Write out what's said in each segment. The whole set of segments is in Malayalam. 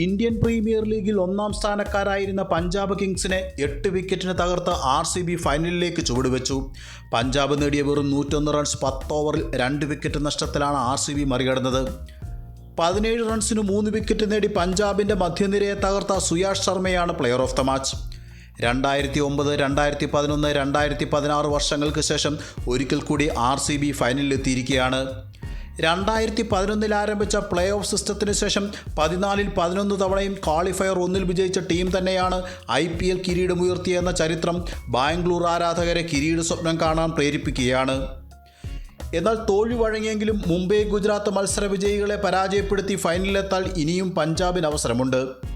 ഇന്ത്യൻ പ്രീമിയർ ലീഗിൽ ഒന്നാം സ്ഥാനക്കാരായിരുന്ന പഞ്ചാബ് കിങ്സിനെ എട്ട് വിക്കറ്റിന് തകർത്ത് ആർ സി ബി ഫൈനലിലേക്ക് ചുവടുവെച്ചു. പഞ്ചാബ് നേടിയ വെറും നൂറ്റൊന്ന് റൺസ് പത്ത് ഓവറിൽ രണ്ട് വിക്കറ്റ് നഷ്ടത്തിലാണ് ആർ സി ബി മറികടന്നത്. പതിനേഴ് റൺസിന് മൂന്ന് വിക്കറ്റ് നേടി പഞ്ചാബിന്റെ മധ്യനിരയെ തകർത്ത സുയാഷ് ശർമ്മയാണ് പ്ലെയർ ഓഫ് ദ മാച്ച് രണ്ടായിരത്തി ഒമ്പത് രണ്ടായിരത്തി പതിനൊന്ന് രണ്ടായിരത്തി പതിനാറ് വർഷങ്ങൾക്ക് ശേഷം ഒരിക്കൽ കൂടി ആർ സി ബി ഫൈനലിലെത്തിയിരിക്കുകയാണ്. രണ്ടായിരത്തി പതിനൊന്നിൽ ആരംഭിച്ച പ്ലേ ഓഫ് സിസ്റ്റത്തിന് ശേഷം പതിനാലിൽ പതിനൊന്ന് തവണയും ക്വാളിഫയർ ഒന്നിൽ വിജയിച്ച ടീം തന്നെയാണ് ഐ പി എൽ കിരീടമുയർത്തിയെന്ന ചരിത്രം ബാംഗ്ലൂർ ആരാധകരെ കിരീട സ്വപ്നം കാണാൻ പ്രേരിപ്പിക്കുകയാണ്. എന്നാൽ തോൽവി വഴങ്ങിയെങ്കിലും മുംബൈ ഗുജറാത്ത് മത്സര വിജയികളെ പരാജയപ്പെടുത്തി ഫൈനലിലെത്താൻ ഇനിയും പഞ്ചാബിന് അവസരമുണ്ട്.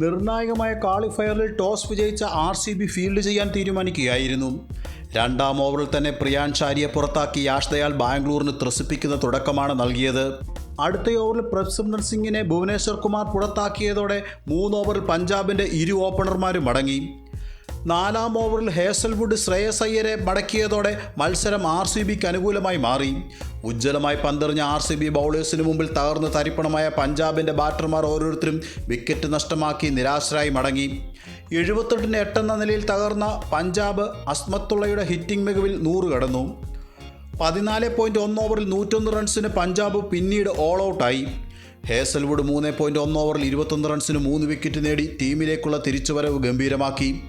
നിർണായകമായ ക്വാളിഫയറിൽ ടോസ് വിജയിച്ച ആർ സി ബി ഫീൽഡ് ചെയ്യാൻ തീരുമാനിക്കുകയായിരുന്നു. രണ്ടാം ഓവറിൽ തന്നെ പ്രിയാൻ ചാരിയെ പുറത്താക്കി യാഷ് ദയാൽ ബാംഗ്ലൂരിന് ത്രസിപ്പിക്കുന്ന തുടക്കമാണ് നൽകിയത്. അടുത്ത ഓവറിൽ പ്രഭ്സിമ്രൻ സിംഗിനെ ഭുവനേശ്വർ കുമാർ പുറത്താക്കിയതോടെ മൂന്ന് ഓവറിൽ പഞ്ചാബിന്റെ ഇരു ഓപ്പണർമാരും മടങ്ങി. നാലാം ഓവറിൽ ഹേസൽവുഡ് ശ്രേയസ് അയ്യരെ മടക്കിയതോടെ മത്സരം ആർ സി ബിക്ക് അനുകൂലമായി മാറി. ഉജ്ജ്വലമായി പന്തെറിഞ്ഞ ആർ സി ബി ബൗളേഴ്സിന് മുമ്പിൽ തകർന്ന് തരിപ്പണമായ പഞ്ചാബിന്റെ ബാറ്റർമാർ ഓരോരുത്തരും വിക്കറ്റ് നഷ്ടമാക്കി നിരാശരായി മടങ്ങി. എഴുപത്തെട്ടിന് എട്ടെന്ന നിലയിൽ തകർന്ന പഞ്ചാബ് അസ്മത്തുള്ളയുടെ ഹിറ്റിംഗ് മികവിൽ നൂറ് കടന്നു. പതിനാല് പോയിന്റ് ഒന്ന് ഓവറിൽ നൂറ്റൊന്ന് റൺസിന് പഞ്ചാബ് പിന്നീട് ഓൾ ഔട്ടായി ഹേസൽവുഡ് മൂന്ന് പോയിന്റ് ഒന്ന് ഓവറിൽ ഇരുപത്തൊന്ന് റൺസിന് മൂന്ന് വിക്കറ്റ് നേടി ടീമിലേക്കുള്ള തിരിച്ചുവരവ് ഗംഭീരമാക്കി.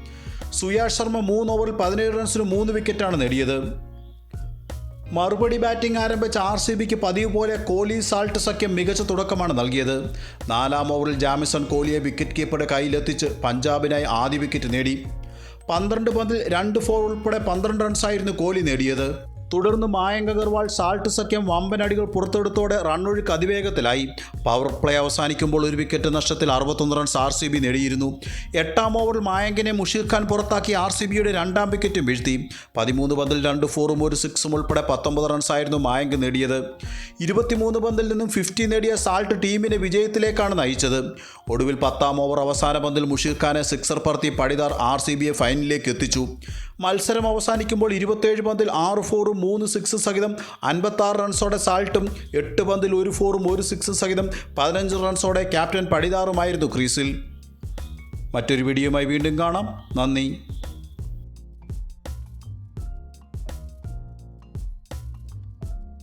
സുയാഷ് ശർമ്മ മൂന്ന് ഓവറിൽ പതിനേഴ് റൺസിന് മൂന്ന് വിക്കറ്റാണ് നേടിയത്. മറുപടി ബാറ്റിംഗ് ആരംഭിച്ച ആർ സി ബിക്ക് പതിവ് പോലെ കോഹ്ലി സാൾട്ട് സഖ്യം മികച്ച തുടക്കമാണ് നൽകിയത്. നാലാം ഓവറിൽ ജാമിസൺ കോഹ്ലിയെ വിക്കറ്റ് കീപ്പറുടെ കയ്യിലെത്തിച്ച് പഞ്ചാബിനായി ആദ്യ വിക്കറ്റ് നേടി. പന്ത്രണ്ട് പന്തിൽ രണ്ട് ഫോർ ഉൾപ്പെടെ പന്ത്രണ്ട് റൺസായിരുന്നു കോഹ്ലി നേടിയത്. തുടർന്ന് മായങ്ക് അഗർവാൾ സാൾട്ട് സഖ്യം വമ്പനടികൾ പുറത്തെടുത്തോടെ റണ്ണൊഴുക്ക് അതിവേഗത്തിലായി. പവർ പ്ലേ അവസാനിക്കുമ്പോൾ ഒരു വിക്കറ്റ് നഷ്ടത്തിൽ അറുപത്തൊന്ന് റൺസ് ആർ സി ബി നേടിയിരുന്നു. എട്ടാം ഓവറിൽ മായങ്കിനെ മുഷീർ ഖാൻ പുറത്താക്കി ആർ സി ബിയുടെ രണ്ടാം വിക്കറ്റും വീഴ്ത്തി. പതിമൂന്ന് പന്തിൽ രണ്ട് ഫോറും ഒരു സിക്സും ഉൾപ്പെടെ പത്തൊമ്പത് റൺസായിരുന്നു മായങ്ക് നേടിയത്. ഇരുപത്തിമൂന്ന് പന്തിൽ നിന്നും ഫിഫ്റ്റി നേടിയ സാൾട്ട് ടീമിനെ വിജയത്തിലേക്കാണ് നയിച്ചത്. ഒടുവിൽ പത്താം ഓവർ അവസാന പന്തിൽ മുഷീർ ഖാനെ സിക്സർ പറത്തി പടിദാർ ആർ സി ബിയെ ഫൈനലിലേക്ക് എത്തിച്ചു. മത്സരം അവസാനിക്കുമ്പോൾ ഇരുപത്തേഴ് പന്തിൽ ആറ് ഫോറും മൂന്ന് സിക്സ് സഹിതം അൻപത്താറ് റൺസോടെ സാൾട്ടും എട്ട് പന്തിൽ ഒരു ഫോറും ഒരു സിക്സ് സഹിതം പതിനഞ്ച് റൺസോടെ ക്യാപ്റ്റൻ പടിദാറുമായിരുന്നു ക്രീസിൽ. മറ്റൊരു വീഡിയോയുമായി വീണ്ടും കാണാം. നന്ദി.